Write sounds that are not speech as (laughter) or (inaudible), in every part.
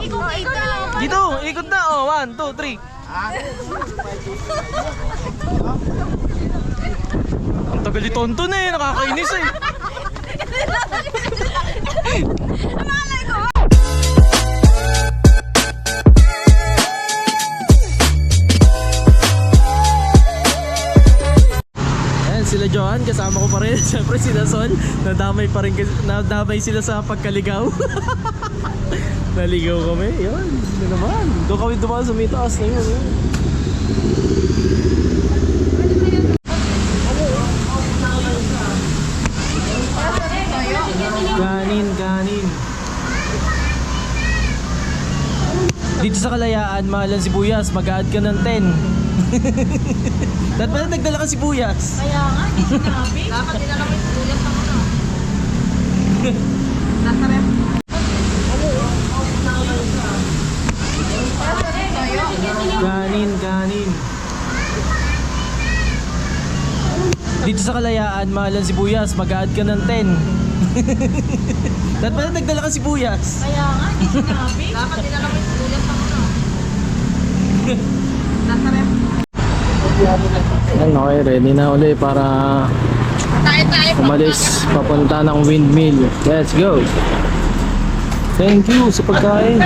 Dito, ikot na. Oh, one, two, three. Ang tagal ni Tonton eh, nakakainis eh. Ayan, sila Johan, kasama ko pa rin. (laughs) Siyempre sila Sol, nadamay pa rin, nadamay sila sa pagkaligaw. (laughs) Naligaw kami, yun. Ano naman? Doon kami dumaan sa may taas na yun. yun. Kanin, kanin. Dito sa Kalayaan, mahal ang sibuyas. Mag-add ka ng 10. (laughs) Dapat pala nagdala ka sibuyas. Kaya nga, hindi sinabi. Dapat din alam yung tulad ng ano. Nasa rep. Kanin, kanin. Dito sa Kalayaan, mahal ang sibuyas. Mag-add ka ng 10. (laughs) Dapat pala nagdala ka sibuyas. Kaya nga, hindi sinabi. Dapat alam yung tulad ng ano. Nasa rep. Yan, okay. Ready na uli para umalis papunta ng windmill. Let's go! Thank you sa pagkain.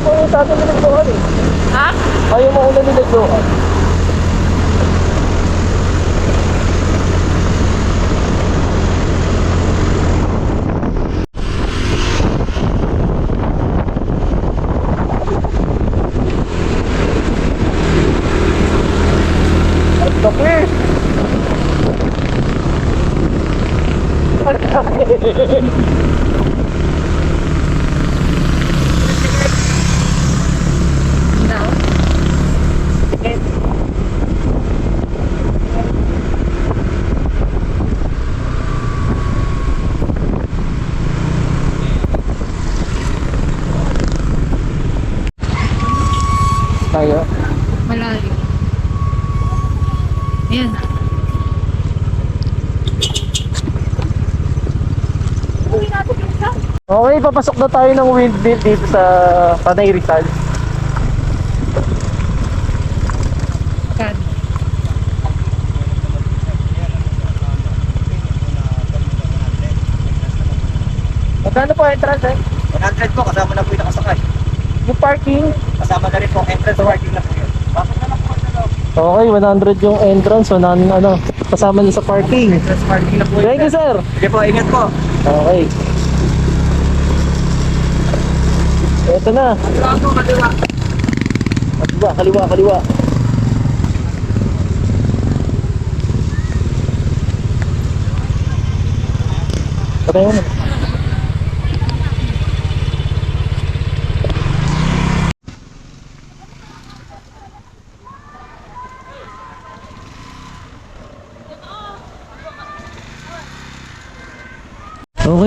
Ano ba yung tatang nilagdohan eh? Ha? Ayaw mo nilagdohan. Kape! Tayo. Malalim. Ayan. Okay, papasok na tayo ng windmill dito sa Panay Rizal. Kan. Magkano po entrance eh? 100 po, kasama na po yung nakasakay. Yung parking? Kasama na rin po entrance parking na po yun. Bakit na lang po sa loob? Okay, 100 yung entrance, 100 ano, kasama na sa parking. Entrance parking na po yun. Thank you, sir. Sige po, ingat po. Okay. Ito na. Kaliwa po, kaliwa. Kaliwa, kaliwa, kaliwa. Patay mo na.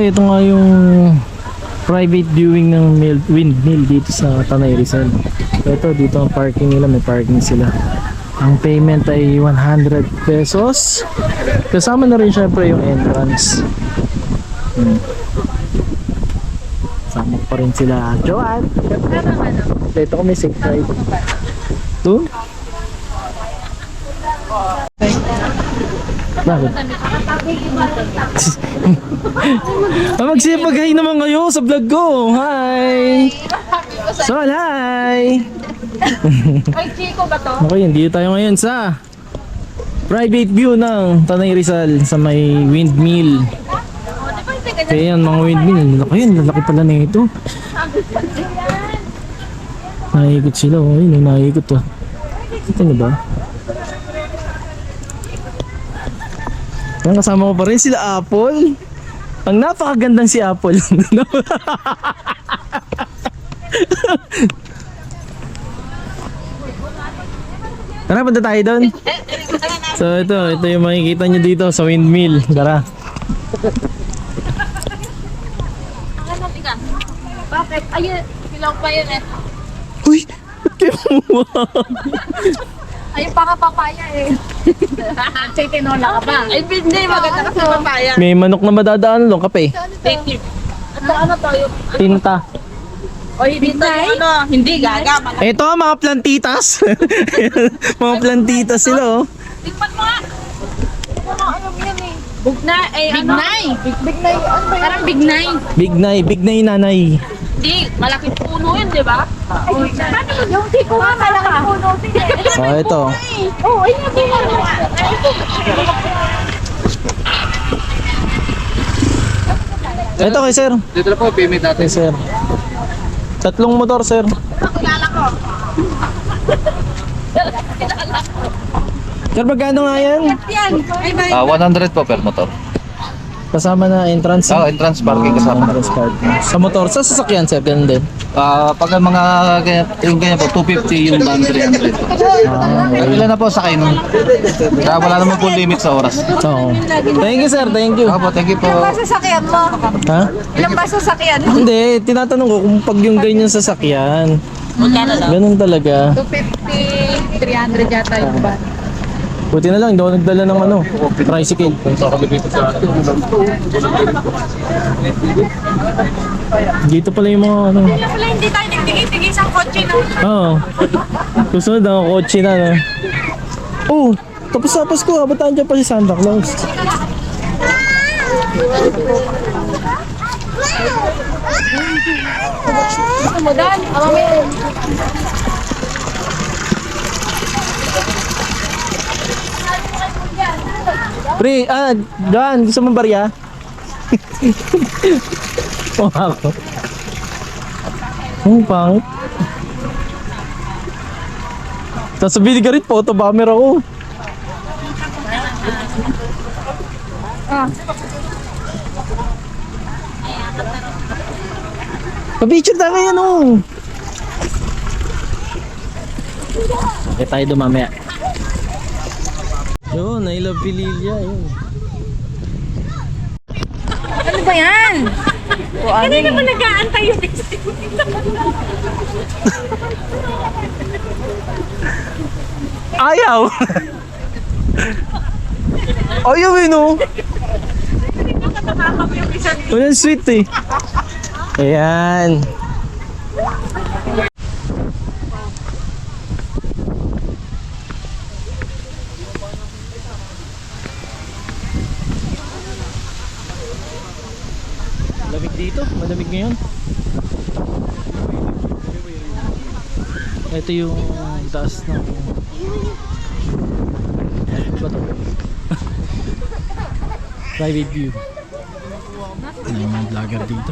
Ito nga yung private viewing ng mill, windmill dito sa Tanay Rizal. Ito, dito ang parking nila, may parking sila. Ang payment ay 100 pesos. Kasama na rin syempre yung entrance. Hmm. Kasama pa rin sila. Joanne! Dito kami safe ride. Doon? Bakit? (laughs) ah, magsipag-hi naman kayo sa vlog ko. Hi! Sol, hi! (laughs) Ay, Chico ba to? Okay, hindi tayo ngayon sa private view ng Tanay Rizal sa may windmill. Kaya yan, mga windmill. Laki yan, lalaki pala na ito. Naikot sila, oh. Ayun, naikot to. Kita niyo ba? Yan, kasama ko pa rin sila Apple. Ang napakagandang si Apple. (laughs) Tara, punta tayo doon. So ito, ito yung makikita nyo dito sa windmill. Tara. Bakit? Ayun, silaw pa yun eh. Uy! (laughs) ba't kayo? Ay, baka papaya eh. (laughs) Say, tinola ka ba? Ay, hindi. Maganda kasi papaya. May manok na madadaan lang, kape. Thank you. At ano tayo? Tinta. O, hindi tayo ano. Hindi, gaga. Ito, mga plantitas. (laughs) mga plantitas sila, oh. Tingnan mo nga. Ano, ano yan eh? Bugnay. Eh, Bignay. Big, bignay. Ano ba Parang bignay. Big Nay, Big Nay nanay. Hindi, malaking puno yun, di ba? Ay, yung di ko nga malaking puno. Sige. Oh, ito. Oh, ayun din. Ito kay sir. Dito na po, payment natin. Kay sir. Tatlong motor, sir. Kilala ko. Sir, magkano nga yan? Yan. Ay. Ah, 100 po per motor. Kasama na entrance. Ah, entrance parking kasama. Entrance parking. Sa motor, sa sasakyan, sir, ganun din. Ah, pag ang mga ganyan, yung ganyan po, 250 yung van 300 po. Ah, Ilan na po sa kayo nun? Kaya wala naman po limit sa oras. Oo. Thank you, sir. Thank you. Ako po, thank you po. sasakyan mo? Ha? Ilang ba sasakyan? Hindi, tinatanong ko kung pag yung ganyan sasakyan. Magkano daw? Ganun talaga. 250, 300 yata yung ban. Buti na lang, hindi ako nagdala ng ano, tricycle. Dito pala yung mga ano. Kaya pala hindi tayo nagtigay-tigay sa kotse no? Oo. Susunod ang kotse na, no? Oh, tapos sa Pasko, ba't dyan pa si Santa Claus? Mudan, awamin. Pre, ah, Dan, gusto mo barya? (laughs) Oo ako. Ang pangit. Tapos sabihin ka rin, photo bomber ako. Pa-picture tayo yan oh. Okay tayo doon mamaya. Yun, I love Pililya. Yun. Ano ba yan? Hindi naman nag-aantay yung Ayaw! Ayaw eh no? Walang sweet eh. Ayan. Lamig dito, malamig ngayon. Ito yung taas ng ano ba to? Private view. Ng mga vlogger dito.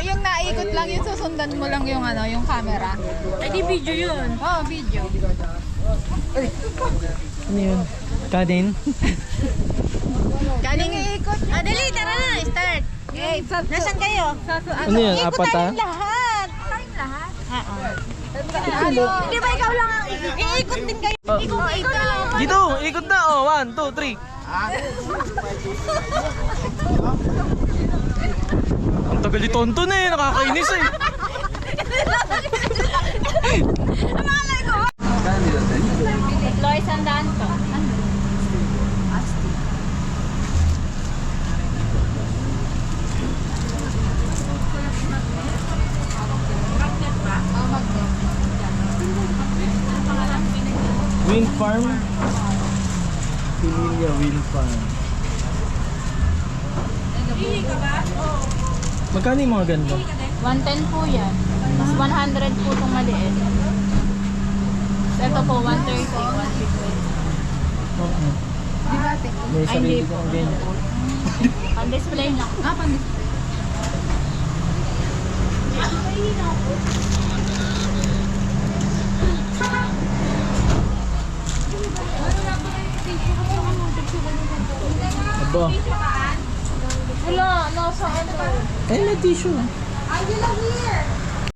Yung naikot lang, yung susundan mo lang yung ano, yung camera. Ay, di video yun. Oh, video. Ano yun? Kanin? Galing iikot. Ah, dali, tara na, start. Okay, nasan kayo? Ano yun? Apat ha? lahat. Tayong lahat? Oo. Hindi ba ikaw lang ang iikot? Iikot din kayo. Ikaw, ikaw. Dito! Ikot na! Oh, one, two, three! Ang tagal ni Tonto na eh! Nakakainis eh! Lois, sandaan to. Wind farm? Pinilia Wind Farm. Magkano yung mga ganda? 110 po yan. Tapos 100 po itong maliit. Ito po, 130, 150. Oo. May sarili kong ganyan. (laughs) Pan-display lang. Ah, pan-display. Aba. Wala, nasa ano ba? Eh, may tissue. Ay, yun lang here.